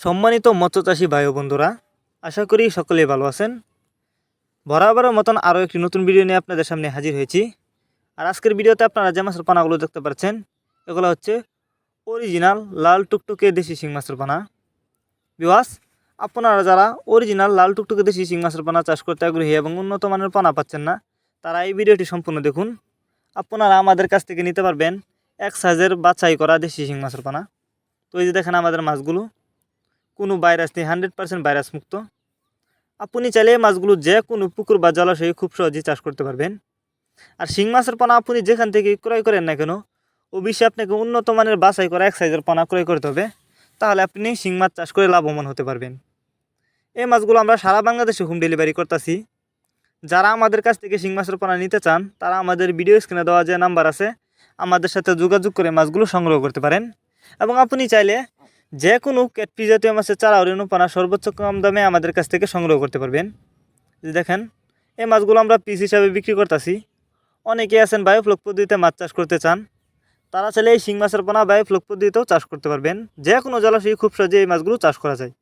সম্মানিত মৎস্যচাষী ভাই বন্ধুরা, আশা করি সকলেই ভালো আছেন। বরাবরের মতন আরও একটি নতুন ভিডিও নিয়ে আপনাদের সামনে হাজির হয়েছি। আর আজকের ভিডিওতে আপনারা যে মাছের পানাগুলো দেখতে পাচ্ছেন, এগুলো হচ্ছে অরিজিনাল লাল টুকটুকে দেশি শিং মাছের পানা। বিওয়াস আপনারা যারা অরিজিনাল লাল টুকটুকে দেশি শিং মাছের পানা চাষ করতে আগ্রহী এবং উন্নত মানের পানা পাচ্ছেন না, তারা এই ভিডিওটি সম্পূর্ণ দেখুন। আপনারা আমাদের কাছ থেকে নিতে পারবেন এক সাইজের বাছাই করা দেশি শিং মাছের পানা। তো এই যে দেখেন আমাদের মাছগুলো কোনো ভাইরাস নেই হান্ড্রেড পার্সেন্ট ভাইরাস মুক্ত। আপনি চাইলে মাছগুলো যে কোনো পুকুর বা জলাশয়ে খুব সহজেই চাষ করতে পারবেন। আর শিং মাছের পানা আপনি যেখান থেকে ক্রয় করেন না কেন অবশ্যই আপনাকে উন্নত মানের বাছাই করা এক সাইজের পানা ক্রয় করতে হবে। তাহলে আপনি শিং মাছ চাষ করে লাভবান হতে পারবেন। এই মাছগুলো আমরা সারা বাংলাদেশে হোম ডেলিভারি করতেছি। যারা আমাদের কাছ থেকে শিং মাছের পানা নিতে চান, তারা আমাদের ভিডিও স্ক্রিনে দেওয়া যে নাম্বার আছে, আমাদের সাথে যোগাযোগ করে মাছগুলো সংগ্রহ করতে পারেন। এবং আপনি চাইলে যে কোনো ক্যাটফি জাতীয় মাছের চারা অরণ্য পানা সর্বোচ্চ কম দামে আমাদের কাছ থেকে সংগ্রহ করতে পারবেন। দেখেন, এই মাছগুলো আমরা পিস হিসাবে বিক্রি করতেছি। অনেকে আছেন বায়োফ্লক পদ্ধতিতে মাছ চাষ করতে চান। তারা চাইলে এই শিং মাছের পোনা বায়োফ্লক পদ্ধতিতেও চাষ করতে পারবেন। যে কোনো জলাশয়ে খুব সহজে এই মাছগুলো চাষ করা যায়।